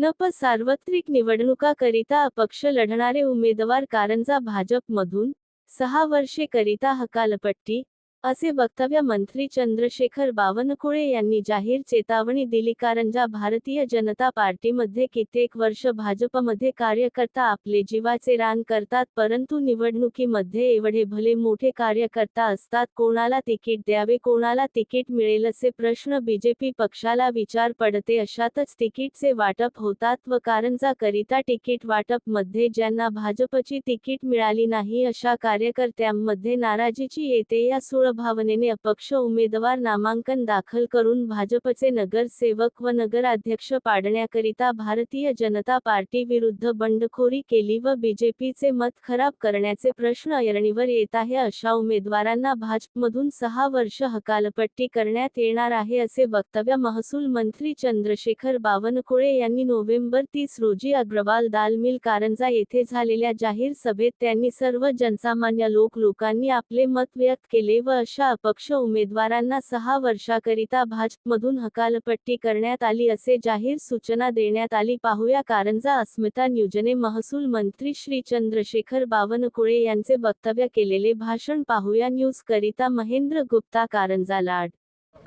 नप सार्वत्रिक निवडणुकाकरिता अपक्ष लढणारे उमेदवार कारंजा भाजपमधून सहा वर्षे करिता हकालपट्टी असे वक्तव्य मंत्री चंद्रशेखर बावनकुळे यांनी जाहीर चेतावणी दिली कारंजा भारतीय जनता पार्टीमध्ये कित्येक वर्ष भाजपमध्ये कार्यकर्ता आपले जीवाचे रान करतात परंतु निवडणुकीमध्ये एवढे भले मोठे कार्यकर्ता असतात कोणाला तिकीट द्यावे कोणाला तिकीट मिळेल असे प्रश्न बीजेपी पक्षाला विचार पडते अशातच तिकीटचे वाटप होतात व कारंजा करिता तिकीट वाटपमध्ये ज्यांना भाजपची तिकीट मिळाली नाही अशा कार्यकर्त्यांमध्ये नाराजीची येते या सूळ भावनेने अपक्ष उमेदवार नामांकन दाखल करून भाजपचे नगरसेवक व नगराध्यक्ष पाडण्याकरिता भारतीय जनता पार्टी विरुद्ध बंडखोरी केली व बीजेपीचे मत खराब करण्याचे प्रश्न ऐरणीवर येत आहे अशा उमेदवारांना भाजपमधून सहा वर्ष हकालपट्टी करण्यात येणार आहे असे वक्तव्य महसूल मंत्री चंद्रशेखर बावनकुळे यांनी नोव्हेंबर तीस रोजी अग्रवाल दाल मिल कारंजा येथे झालेल्या जाहीर सभेत त्यांनी सर्व जनसामान्य लोक लोकांनी आपले मत व्यक्त केले व अशा अपक्ष उमेदवारांना सहा वर्षाकरिता भाजपमधून हकालपट्टी करण्यात आली असे जाहीर सूचना देण्यात आली. पाहूया कारंजा अस्मिता न्यूजने महसूल मंत्री श्री चंद्रशेखर बावनकुळे यांचे वक्तव्य केलेले भाषण पाहूया. न्यूज करिता महेंद्र गुप्ता कारंजा लाड.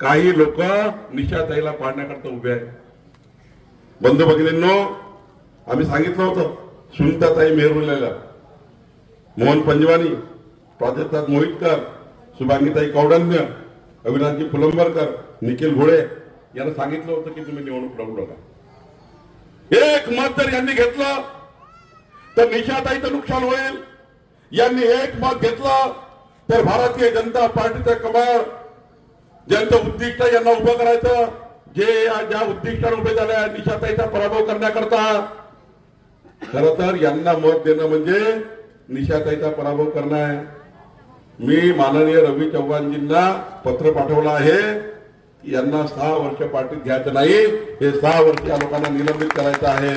काही लोक निशाताईला पाडण्याकरता उभे आहेत. बंधू भगिनींनो आम्ही सांगितलं होतं सुनीताताई मेहरुलेला मोहन पंजवानी प्राजक्ता मोहितकर सुभांगीताई कौडन्य अविनाशजी फुलंबरकर निखिल घोळे यांना सांगितलं होतं की तुम्ही निवडणूक लढू नका. एक मत जर यांनी घेतलं तर निशाताईचं नुकसान होईल. यांनी एक मत घेतलं तर भारतीय जनता पार्टीचं कमळ ज्यांचं उद्दिष्ट यांना उभं करायचं जे ज्या उद्दिष्टाने उभे झाले निशाताईचा पराभव करण्याकरता. खर तर यांना मत देणं म्हणजे निशाताईचा पराभव करणं आहे. मी माननीय रवी चव्हाणजींना पत्र पाठवलं आहे. की यांना सहा वर्ष पार्टीत घ्यायचं नाही. हे सहा वर्ष या लोकांना निलंबित करायचं आहे.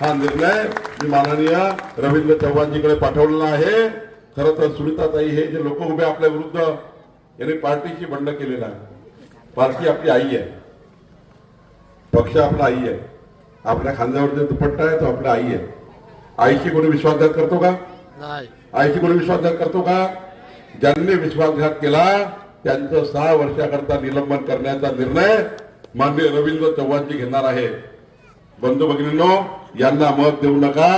हा निर्णय मी माननीय रवींद्र चव्हाणजीकडे पाठवलेला आहे. खरं तर सुनीताताई हे जे लोक उभे आपल्या विरुद्ध यांनी पार्टीशी बंड केलेला आहे. पार्टी आपली आई आहे. पक्ष आपला आई आहे. आपल्या खांद्यावर जे दुपट्टा आहे तो आपला आई आहे. आईशी कोणी विश्वासघात करतो का? आईशी कोणी विश्वासघात करतो का? ज्यांनी विश्वासघात केला त्यांचं सहा वर्षाकरता निलंबन करण्याचा निर्णय माननीय रवींद्र चव्हाणजी घेणार आहे बंधू भगिनींनो यांना मत देऊ नका.